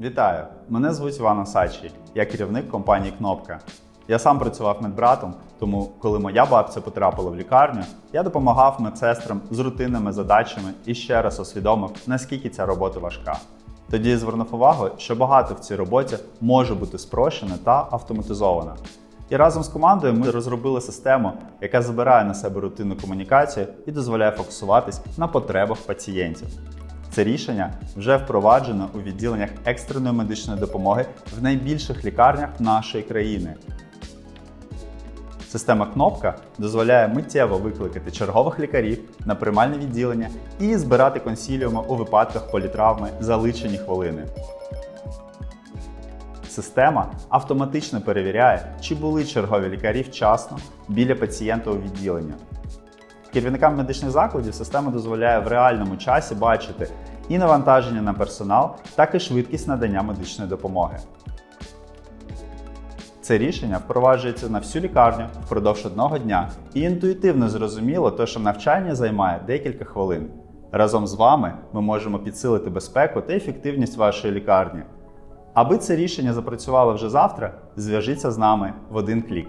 Вітаю! Мене звуть Іван Осадчий, я керівник компанії Кнопка. Я сам працював медбратом, тому коли моя бабця потрапила в лікарню, я допомагав медсестрам з рутинними задачами і ще раз усвідомив, наскільки ця робота важка. Тоді звернув увагу, що багато в цій роботі може бути спрощено та автоматизовано. І разом з командою ми розробили систему, яка забирає на себе рутинну комунікацію і дозволяє фокусуватись на потребах пацієнтів. Це рішення вже впроваджено у відділеннях екстреної медичної допомоги в найбільших лікарнях нашої країни. Система кнопка дозволяє миттєво викликати чергових лікарів на приймальне відділення і збирати консіліуми у випадках політравми за личені хвилини. Система автоматично перевіряє, чи були чергові лікарі вчасно біля пацієнта у відділенні. Керівникам медичних закладів система дозволяє в реальному часі бачити і навантаження на персонал, так і швидкість надання медичної допомоги. Це рішення впроваджується на всю лікарню впродовж одного дня і інтуїтивно зрозуміло, те, що навчання займає декілька хвилин. Разом з вами ми можемо підсилити безпеку та ефективність вашої лікарні. Аби це рішення запрацювало вже завтра, зв'яжіться з нами в один клік.